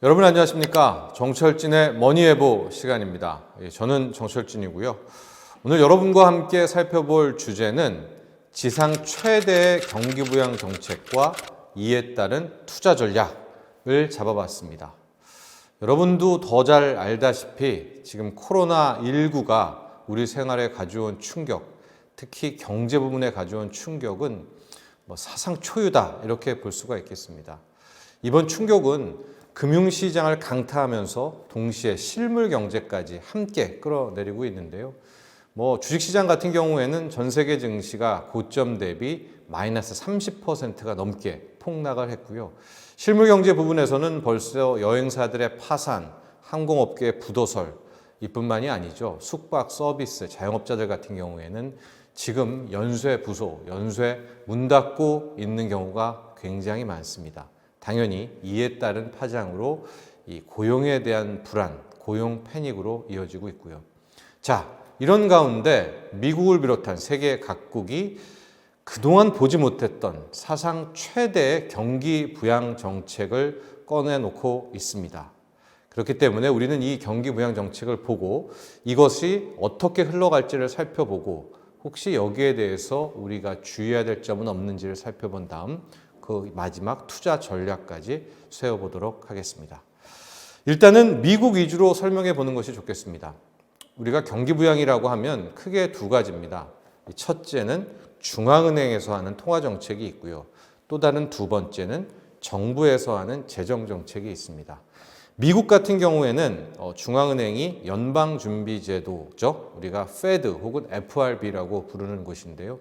여러분 안녕하십니까? 정철진의 머니해보 시간입니다. 예, 저는 정철진이고요. 오늘 여러분과 함께 살펴볼 주제는 지상 최대의 경기부양 정책과 이에 따른 투자 전략을 잡아봤습니다. 여러분도 더 잘 알다시피 지금 코로나19가 우리 생활에 가져온 충격 특히 경제 부분에 가져온 충격은 뭐 사상 초유다 이렇게 볼 수가 있겠습니다. 이번 충격은 금융시장을 강타하면서 동시에 실물 경제까지 함께 끌어내리고 있는데요. 뭐 주식시장 같은 경우에는 전 세계 증시가 고점 대비 마이너스 30%가 넘게 폭락을 했고요. 실물 경제 부분에서는 벌써 여행사들의 파산, 항공업계의 부도설 이뿐만이 아니죠. 숙박 서비스 자영업자들 같은 경우에는 지금 연쇄 부소, 연쇄 문 닫고 있는 경우가 굉장히 많습니다. 당연히 이에 따른 파장으로 이 고용에 대한 불안, 고용 패닉으로 이어지고 있고요. 자, 이런 가운데 미국을 비롯한 세계 각국이 그동안 보지 못했던 사상 최대의 경기 부양 정책을 꺼내놓고 있습니다. 그렇기 때문에 우리는 이 경기 부양 정책을 보고 이것이 어떻게 흘러갈지를 살펴보고 혹시 여기에 대해서 우리가 주의해야 될 점은 없는지를 살펴본 다음 그 마지막 투자 전략까지 세워보도록 하겠습니다. 일단은 미국 위주로 설명해 보는 것이 좋겠습니다. 우리가 경기부양이라고 하면 크게 두 가지입니다. 첫째는 중앙은행에서 하는 통화정책이 있고요. 또 다른 두 번째는 정부에서 하는 재정정책이 있습니다. 미국 같은 경우에는 어, 중앙은행이 연방준비제도죠. 우리가 페드 혹은 FRB라고 부르는 곳인데요.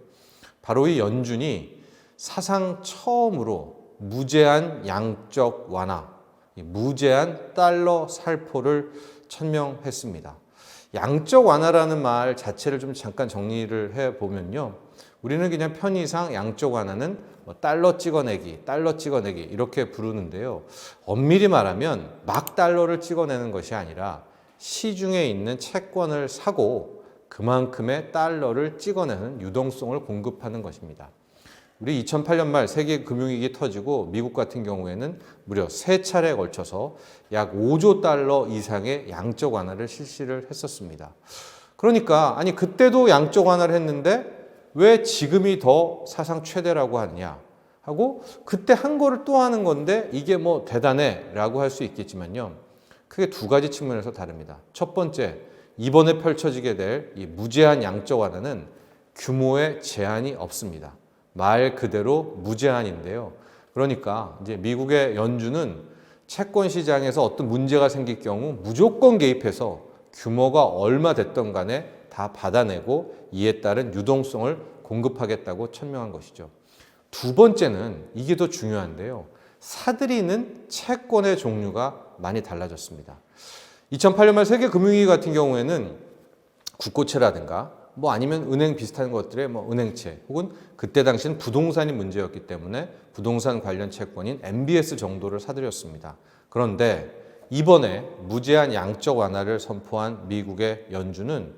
바로 이 연준이 사상 처음으로 무제한 양적 완화, 무제한 달러 살포를 천명했습니다. 양적 완화라는 말 자체를 좀 잠깐 정리를 해 보면요. 우리는 그냥 편의상 양적 완화는 뭐 달러 찍어내기, 달러 찍어내기 이렇게 부르는데요. 엄밀히 말하면 막 달러를 찍어내는 것이 아니라 시중에 있는 채권을 사고 그만큼의 달러를 찍어내는 유동성을 공급하는 것입니다. 우리 2008년 말 세계 금융위기 터지고 미국 같은 경우에는 무려 세 차례에 걸쳐서 약 5조 달러 이상의 양적 완화를 실시를 했었습니다. 그러니까 아니 그때도 양적 완화를 했는데 왜 지금이 더 사상 최대라고 하느냐 하고 그때 한 거를 또 하는 건데 이게 뭐 대단해라고 할 수 있겠지만요. 크게 두 가지 측면에서 다릅니다. 첫 번째 이번에 펼쳐지게 될 이 무제한 양적 완화는 규모의 제한이 없습니다. 말 그대로 무제한인데요. 그러니까 이제 미국의 연준은 채권 시장에서 어떤 문제가 생길 경우 무조건 개입해서 규모가 얼마 됐던 간에 다 받아내고 이에 따른 유동성을 공급하겠다고 천명한 것이죠. 두 번째는 이게 더 중요한데요. 사들이는 채권의 종류가 많이 달라졌습니다. 2008년 말 세계 금융위기 같은 경우에는 국고채라든가 뭐 아니면 은행 비슷한 것들의 뭐 은행채 혹은 그때 당시는 부동산이 문제였기 때문에 부동산 관련 채권인 MBS 정도를 사들였습니다. 그런데 이번에 무제한 양적 완화를 선포한 미국의 연준은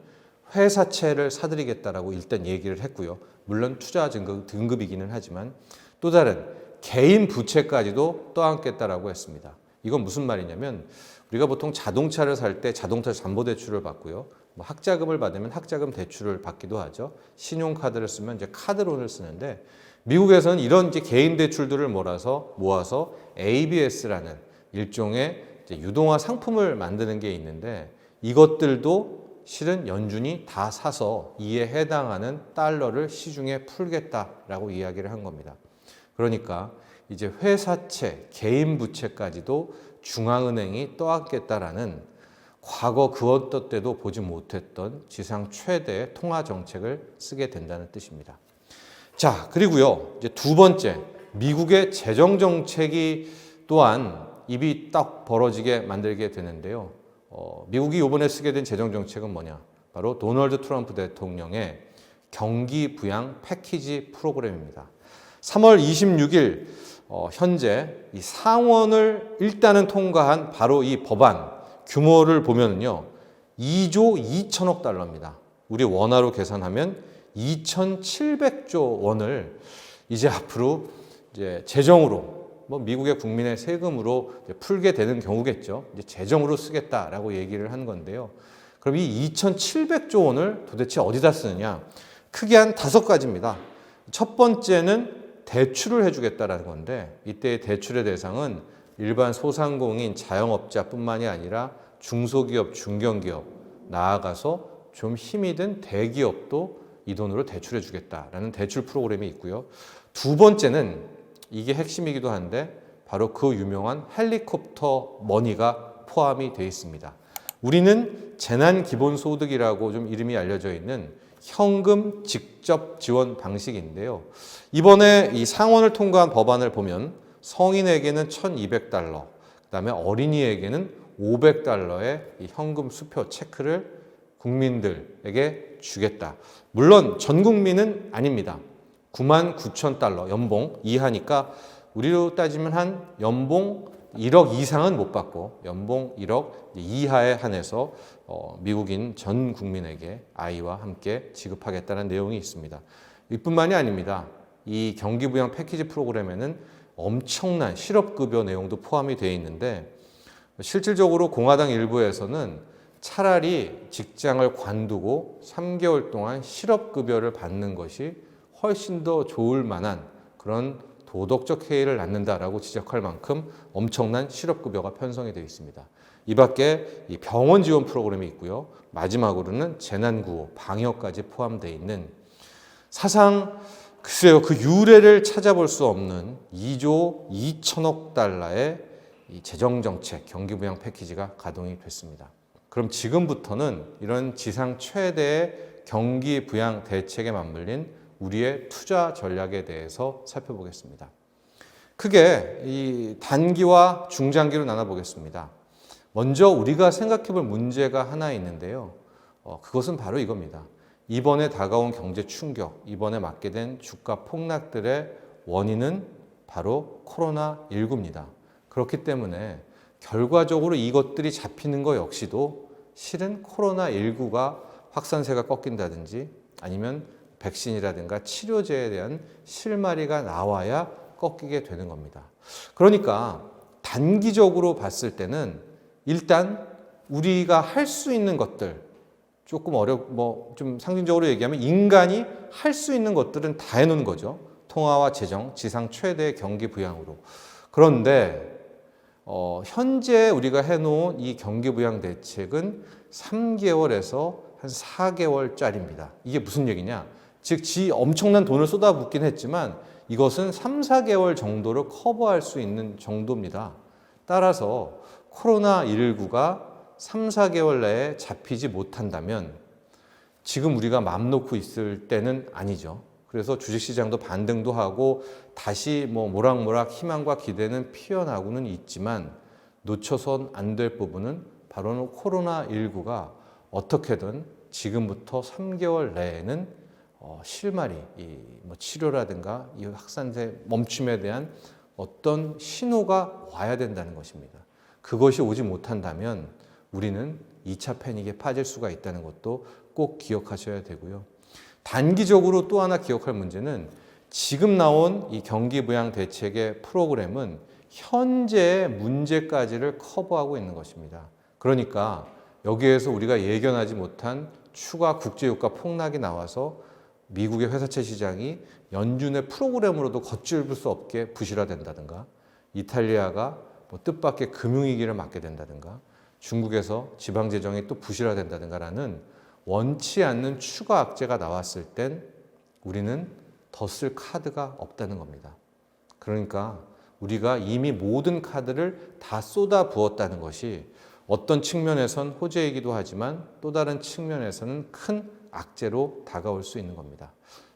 회사채를 사들이겠다라고 일단 얘기를 했고요. 물론 투자 등급, 등급이기는 하지만 또 다른 개인 부채까지도 떠안겠다라고 했습니다. 이건 무슨 말이냐면 우리가 보통 자동차를 살 때 자동차 담보대출을 받고요. 뭐 학자금을 받으면 학자금 대출을 받기도 하죠. 신용카드를 쓰면 이제 카드론을 쓰는데 미국에서는 이런 이제 개인 대출들을 몰아서 모아서 ABS라는 일종의 유동화 상품을 만드는 게 있는데 이것들도 실은 연준이 다 사서 이에 해당하는 달러를 시중에 풀겠다라고 이야기를 한 겁니다. 그러니까 이제 회사채, 개인 부채까지도 중앙은행이 떠안겠다라는 과거 그 어떤 때도 보지 못했던 지상 최대의 통화 정책을 쓰게 된다는 뜻입니다. 자, 그리고요. 이제 두 번째, 미국의 재정 정책이 또한 입이 딱 벌어지게 만들게 되는데요. 어, 미국이 이번에 쓰게 된 재정 정책은 뭐냐? 바로 도널드 트럼프 대통령의 경기 부양 패키지 프로그램입니다. 3월 26일 어, 현재 이 상원을 일단은 통과한 바로 이 법안 규모를 보면요. 2조 2천억 달러입니다. 우리 원화로 계산하면 2,700조 원을 이제 앞으로 이제 재정으로 뭐 미국의 국민의 세금으로 풀게 되는 경우겠죠. 이제 재정으로 쓰겠다라고 얘기를 한 건데요. 그럼 이 2,700조 원을 도대체 어디다 쓰느냐? 크게 한 다섯 가지입니다. 첫 번째는 대출을 해주겠다라는 건데 이때의 대출의 대상은 일반 소상공인 자영업자뿐만이 아니라 중소기업, 중견기업 나아가서 좀 힘이 든 대기업도 이 돈으로 대출해 주겠다라는 대출 프로그램이 있고요. 두 번째는 이게 핵심이기도 한데 바로 그 유명한 헬리콥터 머니가 포함이 되어 있습니다. 우리는 재난 기본 소득이라고 좀 이름이 알려져 있는 현금 직접 지원 방식인데요. 이번에 이 상원을 통과한 법안을 보면 성인에게는 1,200달러, 그다음에 어린이에게는 500달러의 이 현금 수표 체크를 국민들에게 주겠다. 물론 전 국민은 아닙니다. 9만 9천 달러 연봉 이하니까 우리로 따지면 한 연봉 1억 이상은 못 받고 연봉 1억 이하에 한해서 어, 미국인 전 국민에게 아이와 함께 지급하겠다는 내용이 있습니다. 이뿐만이 아닙니다. 이 경기부양 패키지 프로그램에는 엄청난 실업급여 내용도 포함이 되어 있는데 실질적으로 공화당 일부에서는 차라리 직장을 관두고 3개월 동안 실업급여를 받는 것이 훨씬 더 좋을 만한 그런 도덕적 해이를 낳는다라고 지적할 만큼 엄청난 실업급여가 편성이 되어 있습니다. 이 밖에 이 병원 지원 프로그램이 있고요. 마지막으로는 재난구호, 방역까지 포함되어 있는 사상 글쎄요 그 유래를 찾아볼 수 없는 2조 2천억 달러의 이 재정정책 경기부양 패키지가 가동이 됐습니다. 그럼 지금부터는 이런 지상 최대의 경기 부양 대책에 맞물린 우리의 투자 전략에 대해서 살펴보겠습니다. 크게 이 단기와 중장기로 나눠보겠습니다. 먼저 우리가 생각해 볼 문제가 하나 있는데요. 어, 그것은 바로 이겁니다. 이번에 다가온 경제 충격, 이번에 맞게 된 주가 폭락들의 원인은 바로 코로나19입니다. 그렇기 때문에 결과적으로 이것들이 잡히는 것 역시도 실은 코로나19가 확산세가 꺾인다든지 아니면 백신이라든가 치료제에 대한 실마리가 나와야 꺾이게 되는 겁니다. 그러니까 단기적으로 봤을 때는 일단 우리가 할 수 있는 것들 조금 어려 뭐 좀 상징적으로 얘기하면 인간이 할 수 있는 것들은 다 해놓은 거죠. 통화와 재정, 지상 최대 경기 부양으로. 그런데 어, 현재 우리가 해놓은 이 경기 부양 대책은 3개월에서 한 4개월짜리입니다. 이게 무슨 얘기냐? 즉, 지 엄청난 돈을 쏟아붓긴 했지만 이것은 3, 4개월 정도를 커버할 수 있는 정도입니다. 따라서 코로나19가 3, 4개월 내에 잡히지 못한다면 지금 우리가 맘 놓고 있을 때는 아니죠. 그래서 주식시장도 반등도 하고 다시 뭐 모락모락 희망과 기대는 피어나고는 있지만 놓쳐선 안 될 부분은 바로 코로나19가 어떻게든 지금부터 3개월 내에는 어, 실마리, 이 뭐 치료라든가 이 확산세 멈춤에 대한 어떤 신호가 와야 된다는 것입니다. 그것이 오지 못한다면 우리는 2차 패닉에 빠질 수가 있다는 것도 꼭 기억하셔야 되고요. 단기적으로 또 하나 기억할 문제는 지금 나온 이 경기 부양 대책의 프로그램은 현재의 문제까지를 커버하고 있는 것입니다. 그러니까 여기에서 우리가 예견하지 못한 추가 국제유가 폭락이 나와서 미국의 회사채 시장이 연준의 프로그램으로도 걷잡을 수 없게 부실화된다든가 이탈리아가 뭐 뜻밖의 금융위기를 맞게 된다든가 중국에서 지방 재정이 또 부실화된다든가라는 원치 않는 추가 악재가 나왔을 땐 우리는 더 쓸 카드가 없다는 겁니다. 그러니까 우리가 이미 모든 카드를 다 쏟아 부었다는 것이 어떤 측면에선 호재이기도 하지만 또 다른 측면에서는 큰 악재로 다가올 수 있는 겁니다.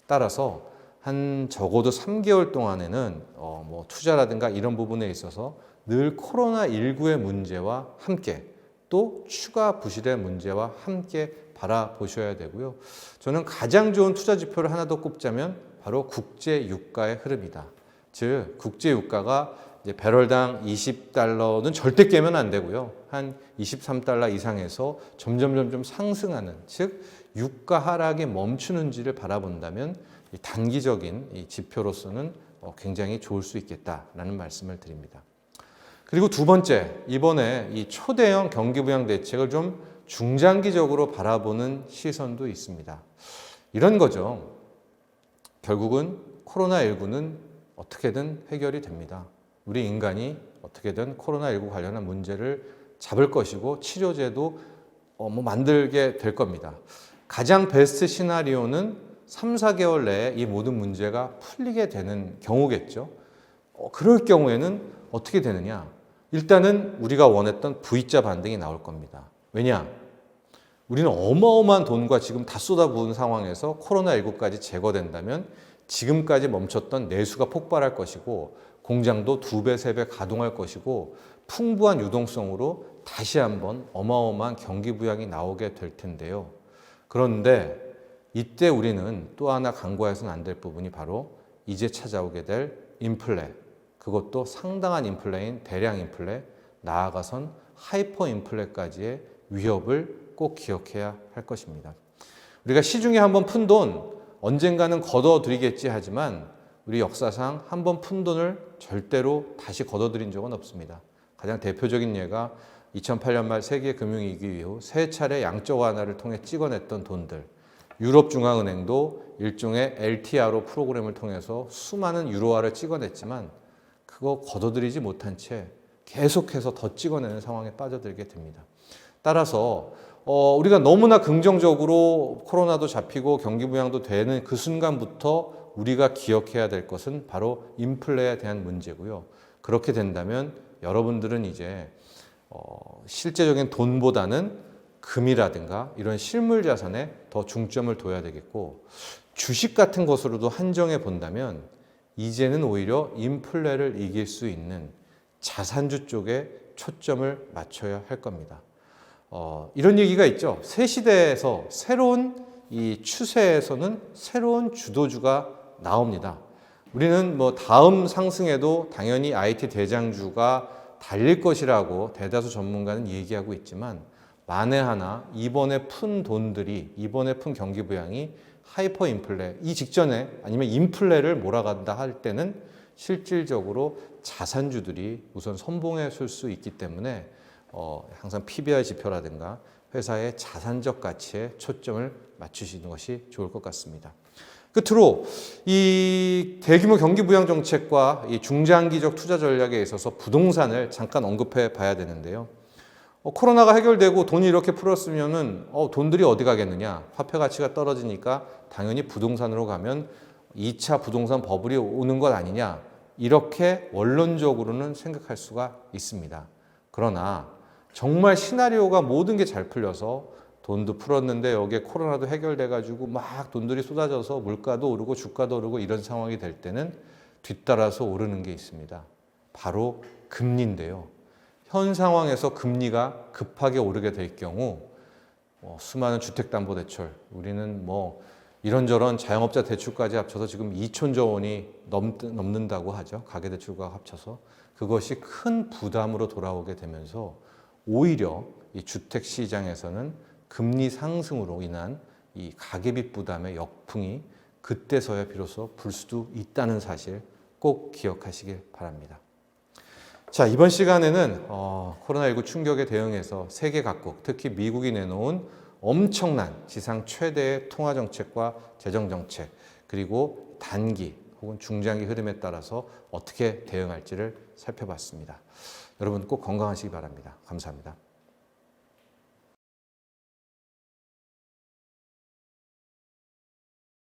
따라서 한 적어도 3개월 동안에는 어 뭐 투자라든가 이런 부분에 있어서 늘 코로나19의 문제와 함께 또 추가 부실의 문제와 함께 바라보셔야 되고요. 저는 가장 좋은 투자 지표를 하나 더 꼽자면 바로 국제 유가의 흐름이다. 즉 국제 유가가 배럴당 20달러는 절대 깨면 안 되고요. 한 23달러 이상에서 점점 점점 상승하는 즉 유가 하락이 멈추는지를 바라본다면 이 단기적인 이 지표로서는 어, 굉장히 좋을 수 있겠다라는 말씀을 드립니다. 그리고 두 번째, 이번에 이 초대형 경기 부양 대책을 좀 중장기적으로 바라보는 시선도 있습니다. 이런 거죠. 결국은 코로나19는 어떻게든 해결이 됩니다. 우리 인간이 어떻게든 코로나19 관련한 문제를 잡을 것이고 치료제도 어, 뭐 만들게 될 겁니다. 가장 베스트 시나리오는 3, 4개월 내에 이 모든 문제가 풀리게 되는 경우겠죠. 어, 그럴 경우에는 어떻게 되느냐? 일단은 우리가 원했던 V자 반등이 나올 겁니다. 왜냐? 우리는 어마어마한 돈과 지금 다 쏟아부은 상황에서 코로나19까지 제거된다면 지금까지 멈췄던 내수가 폭발할 것이고 공장도 두 배, 세 배 가동할 것이고 풍부한 유동성으로 다시 한번 어마어마한 경기 부양이 나오게 될 텐데요. 그런데 이때 우리는 또 하나 간과해서는 안 될 부분이 바로 이제 찾아오게 될 인플레. 그것도 상당한 인플레인 대량 인플레, 나아가선 하이퍼 인플레까지의 위협을 꼭 기억해야 할 것입니다. 우리가 시중에 한번 푼 돈 언젠가는 걷어들이겠지 하지만 우리 역사상 한 번 푼 돈을 절대로 다시 걷어들인 적은 없습니다. 가장 대표적인 예가 2008년 말 세계 금융위기 이후 세 차례 양적 완화를 통해 찍어냈던 돈들. 유럽중앙은행도 일종의 LTRO 프로그램을 통해서 수많은 유로화를 찍어냈지만 그거 걷어들이지 못한 채 계속해서 더 찍어내는 상황에 빠져들게 됩니다. 따라서 어, 우리가 너무나 긍정적으로 코로나도 잡히고 경기 부양도 되는 그 순간부터 우리가 기억해야 될 것은 바로 인플레에 대한 문제고요. 그렇게 된다면 여러분들은 이제 어, 실제적인 돈보다는 금이라든가 이런 실물 자산에 더 중점을 둬야 되겠고 주식 같은 것으로도 한정해 본다면 이제는 오히려 인플레를 이길 수 있는 자산주 쪽에 초점을 맞춰야 할 겁니다. 어, 이런 얘기가 있죠. 새 시대에서 새로운 이 추세에서는 새로운 주도주가 나옵니다. 우리는 뭐 다음 상승에도 당연히 IT 대장주가 달릴 것이라고 대다수 전문가는 얘기하고 있지만 만에 하나 이번에 푼 돈들이 이번에 푼 경기 부양이 하이퍼 인플레 이 직전에 아니면 인플레를 몰아간다 할 때는 실질적으로 자산주들이 우선 선봉에 설 수 있기 때문에 어, 항상 PBR 지표라든가 회사의 자산적 가치에 초점을 맞추시는 것이 좋을 것 같습니다. 끝으로 이 대규모 경기 부양 정책과 이 중장기적 투자 전략에 있어서 부동산을 잠깐 언급해 봐야 되는데요. 어, 코로나가 해결되고 돈이 이렇게 풀었으면은 어, 돈들이 어디 가겠느냐? 화폐 가치가 떨어지니까 당연히 부동산으로 가면 2차 부동산 버블이 오는 것 아니냐? 이렇게 원론적으로는 생각할 수가 있습니다. 그러나 정말 시나리오가 모든 게 잘 풀려서 돈도 풀었는데 여기에 코로나도 해결돼 가지고 막 돈들이 쏟아져서 물가도 오르고 주가도 오르고 이런 상황이 될 때는 뒤따라서 오르는 게 있습니다. 바로 금리인데요. 현 상황에서 금리가 급하게 오르게 될 경우 어, 수많은 주택담보대출 우리는 뭐 이런저런 자영업자 대출까지 합쳐서 지금 2천조 원이 넘, 넘는다고 하죠. 가계대출과 합쳐서 그것이 큰 부담으로 돌아오게 되면서 오히려 이 주택 시장에서는 금리 상승으로 인한 이 가계비 부담의 역풍이 그때서야 비로소 불 수도 있다는 사실 꼭 기억하시길 바랍니다. 자, 이번 시간에는 어, 코로나19 충격에 대응해서 세계 각국, 특히 미국이 내놓은 엄청난 지상 최대의 통화 정책과 재정 정책, 그리고 단기 혹은 중장기 흐름에 따라서 어떻게 대응할지를 살펴봤습니다. 여러분 꼭 건강하시기 바랍니다. 감사합니다.